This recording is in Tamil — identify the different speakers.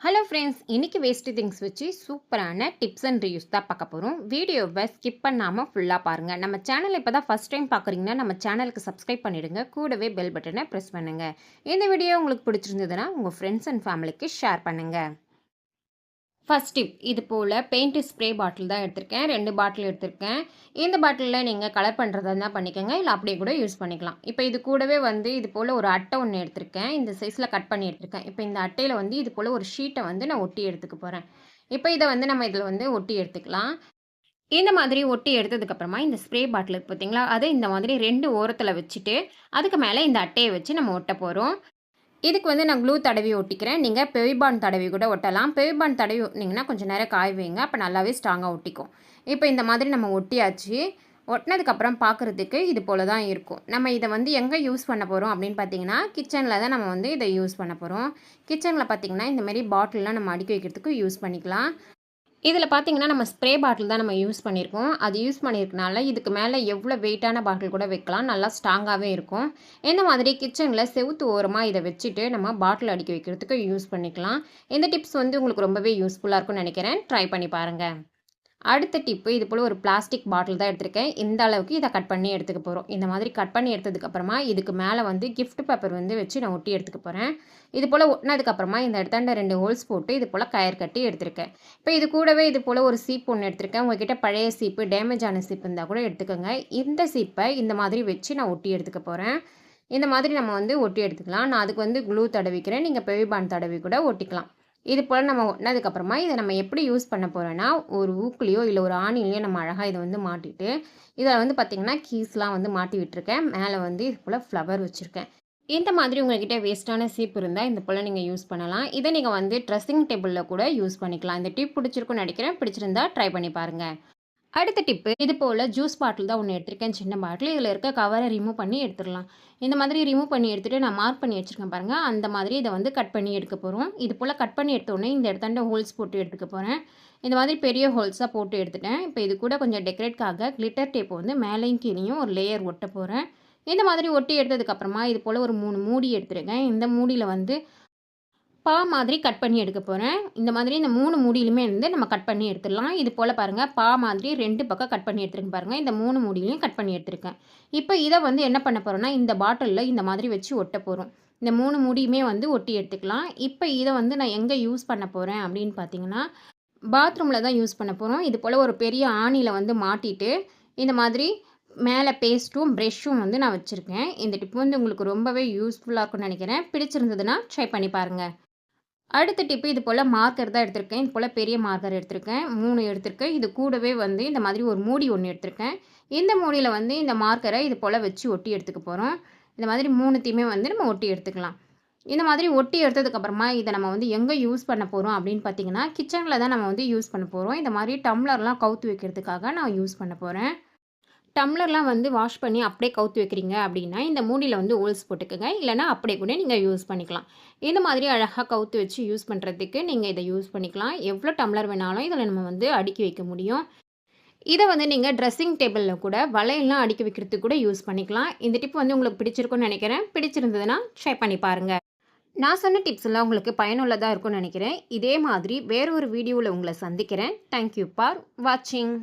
Speaker 1: ஹலோ ஃப்ரெண்ட்ஸ் இன்றைக்கி வேஸ்ட்டு திங்ஸ் வச்சு சூப்பரான டிப்ஸ் அண்ட் ரிவ்யூஸ் தான் பார்க்க போகிறோம் வீடியோவை ஸ்கிப் பண்ணாமல் ஃபுல்லாக பாருங்கள் நம்ம சேனல் இப்போ தான் ஃபஸ்ட் டைம் பார்க்குறீங்கன்னா நம்ம சேனலுக்கு சப்ஸ்கிரைப் பண்ணிவிடுங்க கூடவே பெல் பட்டனை ப்ரெஸ் பண்ணுங்கள் இந்த வீடியோ உங்களுக்கு பிடிச்சிருந்ததுன்னா உங்கள் ஃப்ரெண்ட்ஸ் அண்ட் ஃபேமிலிக்கு ஷேர் பண்ணுங்கள் ஃபஸ்ட் டிப் இது போல் பெயிண்ட் ஸ்ப்ரே பாட்டில் தான் எடுத்திருக்கேன். ரெண்டு பாட்டில் எடுத்திருக்கேன். இந்த பாட்டிலில் நீங்கள் கலர் பண்ணுறதா இருந்தால் பண்ணிக்கோங்க. இல்லை அப்படியே கூட யூஸ் பண்ணிக்கலாம். இப்போ இது கூடவே வந்து இது போல் ஒரு அட்டை ஒன்று எடுத்திருக்கேன். இந்த சைஸில் கட் பண்ணி எடுத்திருக்கேன். இப்போ இந்த அட்டையில் வந்து இது போல் ஒரு ஷீட்டை வந்து நான் ஒட்டி எடுத்துக்க போகிறேன் இப்போ இதை வந்து நம்ம இதில் வந்து ஒட்டி எடுத்துக்கலாம். இந்த மாதிரி ஒட்டி எடுத்ததுக்கப்புறமா இந்த ஸ்ப்ரே பாட்டில் பார்த்தீங்களா அதை இந்த மாதிரி ரெண்டு ஓரத்தில் வச்சுட்டு அதுக்கு மேலே இந்த அட்டையை வச்சு நம்ம ஒட்ட போகிறோம் இதுக்கு வந்து நான் க்ளூ தடவி ஒட்டிக்கிறேன். நீங்கள் பெவிபான் தடவி கூட ஒட்டலாம். பெவிபான் தடவி ஒட்டினீங்கன்னா கொஞ்சம் நேரம் காய வைங்க. அப்போ நல்லாவே ஸ்ட்ராங்காக ஒட்டிக்கும். இப்போ இந்த மாதிரி நம்ம ஒட்டியாச்சு. ஒட்டினதுக்கப்புறம் பார்க்குறதுக்கு இது போல் தான் இருக்கும். நம்ம இதை வந்து எங்கே யூஸ் பண்ண போகிறோம் அப்படின்னு பார்த்தீங்கன்னா கிச்சனில் தான் நம்ம வந்து இதை யூஸ் பண்ண போகிறோம் கிச்சனில் பார்த்திங்கன்னா இந்தமாரி பாட்டிலெலாம் நம்ம அடுக்கி வைக்கிறதுக்கு யூஸ் பண்ணிக்கலாம். இதில் பார்த்தீங்கன்னா நம்ம ஸ்ப்ரே பாட்டில் தான் நம்ம யூஸ் பண்ணியிருக்கோம். அது யூஸ் பண்ணியிருக்கனால இதுக்கு மேலே எவ்வளோ வெயிட்டான பாட்டில் கூட வைக்கலாம். நல்லா ஸ்ட்ராங்காகவே இருக்கும். இந்த மாதிரி கிச்சனில் செவுத்து ஓரமாக இதை வச்சுட்டு நம்ம பாட்டில் அடிக்க வைக்கிறதுக்கு யூஸ் பண்ணிக்கலாம். இந்த டிப்ஸ் வந்து உங்களுக்கு ரொம்பவே யூஸ்ஃபுல்லாக இருக்கும்னு நினைக்கிறேன். ட்ரை பண்ணி பாருங்கள் அடுத்த டிப்பு இது போல் ஒரு பிளாஸ்டிக் பாட்டில் தான் எடுத்திருக்கேன். இந்த அளவுக்கு இதை கட் பண்ணி எடுத்துக்க போகிறோம் இந்த மாதிரி கட் பண்ணி எடுத்ததுக்கப்புறமா இதுக்கு மேலே வந்து கிஃப்ட் பேப்பர் வந்து வச்சு நான் ஒட்டி எடுத்துக்க போகிறேன் இது போல் ஒட்டினதுக்கப்புறமா இந்த இடத்தாண்ட ரெண்டு ஹோல்ஸ் போட்டு இது போல் கயர் கட்டி எடுத்திருக்கேன். இப்போ இது கூடவே இது போல் ஒரு சீப் ஒன்று எடுத்திருக்கேன். உங்ககிட்ட பழைய சீப்பு டேமேஜ் ஆன சீப்பு இருந்தால் கூட எடுத்துக்கோங்க. இந்த சீப்பை இந்த மாதிரி வச்சு நான் ஒட்டி எடுத்துக்க போகிறேன் இந்த மாதிரி நம்ம வந்து ஒட்டி எடுத்துக்கலாம். நான் அதுக்கு வந்து க்ளூ தடவிக்கிறேன். நீங்கள் பெவிபான் தடவி கூட ஒட்டிக்கலாம். இது போல் நம்ம ஒட்டினதுக்கப்புறமா இதை நம்ம எப்படி யூஸ் பண்ண போகிறோன்னா ஒரு ஊக்குலேயோ இல்லை ஒரு ஆணிலையோ நம்ம அழகாக இதை வந்து மாட்டிட்டு இதில் வந்து பார்த்திங்கன்னா கீஸ்லாம் வந்து மாட்டி விட்டுருக்கேன். மேலே வந்து இது போல் ஃப்ளவர் வச்சுருக்கேன். இந்த மாதிரி உங்கள்கிட்ட வேஸ்ட்டான சீப் இருந்தால் இந்த போல் நீங்கள் யூஸ் பண்ணலாம். இதை நீங்கள் வந்து ட்ரெஸ்ஸிங் டேபிளில் கூட யூஸ் பண்ணிக்கலாம். இந்த டிப் பிடிச்சிருக்குன்னு நினைக்கிறேன். பிடிச்சிருந்தா ட்ரை பண்ணி பாருங்கள் அடுத்த டிப்பு இது போல் ஜூஸ் பாட்டில் தான் ஒன்று எடுத்திருக்கேன் சின்ன பாட்டில் இதில் இருக்க கவரை ரிமூவ் பண்ணி எடுத்துடலாம். இந்த மாதிரி ரிமூவ் பண்ணி எடுத்துகிட்டு நான் மார்க் பண்ணி வச்சுருக்கேன் பாருங்கள் அந்த மாதிரி இதை வந்து கட் பண்ணி எடுக்க போகிறோம் இது போல் கட் பண்ணி எடுத்தோடனே இந்த இடத்தாண்ட ஹோல்ஸ் போட்டு எடுத்துக்க போகிறேன் இந்த மாதிரி பெரிய ஹோல்ஸாக போட்டு எடுத்துட்டேன். இப்போ இது கூட கொஞ்சம் டெக்கரேட்காக கிளிட்டர் டேப் வந்து மேலேயும் கீழேயும் ஒரு லேயர் ஒட்ட போகிறேன் இந்த மாதிரி ஒட்டி எடுத்ததுக்கப்புறமா இது போல் ஒரு மூணு மூடி எடுத்துருக்கேன். இந்த மூடியில் வந்து பா மாதிரி கட் பண்ணி எடுக்க போகிறேன் இந்த மாதிரி இந்த மூணு மூடியிலுமே இருந்து நம்ம கட் பண்ணி எடுத்துடலாம். இது போல் பாருங்கள் பா மாதிரி ரெண்டு பக்கம் கட் பண்ணி எடுத்துருக்கேன் பாருங்கள் இந்த மூணு மூடியிலையும் கட் பண்ணி எடுத்துருக்கேன். இப்போ இதை வந்து என்ன பண்ண போகிறோன்னா இந்த பாட்டிலில் இந்த மாதிரி வச்சு ஒட்ட போகிறோம் இந்த மூணு மூடியுமே வந்து ஒட்டி எடுத்துக்கலாம். இப்போ இதை வந்து நான் எங்கே யூஸ் பண்ண போகிறேன் அப்படின்னு பார்த்தீங்கன்னா பாத்ரூமில் தான் யூஸ் பண்ண போகிறோம் இது போல் ஒரு பெரிய ஆணியில் வந்து மாட்டிட்டு இந்த மாதிரி மேலே பேஸ்ட்டும் ப்ரெஷ்ஷும் வந்து நான் வச்சுருக்கேன். இந்த டிப் வந்து உங்களுக்கு ரொம்பவே யூஸ்ஃபுல்லாக இருக்கும்னு நினைக்கிறேன். பிடிச்சிருந்ததுன்னா ட்ரை பண்ணி பாருங்கள் அடுத்த டிப்பு இது போல் மார்க்கர் தான் எடுத்திருக்கேன். இது போல் பெரிய மார்க்கர் எடுத்திருக்கேன். மூணு எடுத்திருக்கேன். இது கூடவே வந்து இந்த மாதிரி ஒரு மூடி ஒன்று எடுத்திருக்கேன். இந்த மூடியில் வந்து இந்த மார்க்கரை இது போல் வச்சு ஒட்டி எடுத்துக்க போகிறோம் இந்த மாதிரி மூணுத்தையுமே வந்து நம்ம ஒட்டி எடுத்துக்கலாம். இந்த மாதிரி ஒட்டி எடுத்ததுக்கப்புறமா இதை நம்ம வந்து எங்கே யூஸ் பண்ண போகிறோம் அப்படின்னு பார்த்தீங்கன்னா கிச்சனில் தான் நம்ம வந்து யூஸ் பண்ண போகிறோம் இந்த மாதிரி டம்ளர்லாம் கவுத்து வைக்கிறதுக்காக நான் யூஸ் பண்ண போகிறேன் டம்ளர்லாம் வந்து வாஷ் பண்ணி அப்படியே கவுத்து வைக்கிறீங்க அப்படின்னா இந்த மூடியில் வந்து ஹோல்ஸ் போட்டுக்கோங்க. இல்லைனா அப்படியே கூட நீங்கள் யூஸ் பண்ணிக்கலாம். இந்த மாதிரி அழகாக கவுத்து வச்சு யூஸ் பண்ணுறதுக்கு நீங்கள் இதை யூஸ் பண்ணிக்கலாம். எவ்வளோ டம்ளர் வேணாலும் இதில் நம்ம வந்து அடுக்கி வைக்க முடியும். இதை வந்து நீங்கள் ட்ரெஸ்ஸிங் டேபிளில் கூட வலையெல்லாம் அடுக்கி வைக்கிறதுக்கு கூட யூஸ் பண்ணிக்கலாம். இந்த டிப் வந்து உங்களுக்கு பிடிச்சிருக்குன்னு நினைக்கிறேன். பிடிச்சிருந்ததுன்னா ஷேர் பண்ணி பாருங்கள் நான் சொன்ன டிப்ஸ் எல்லாம் உங்களுக்கு பயனுள்ளதாக இருக்கும்னு நினைக்கிறேன். இதே மாதிரி வேறொரு வீடியோவில் உங்களை சந்திக்கிறேன். தேங்க்யூ ஃபார் வாட்சிங்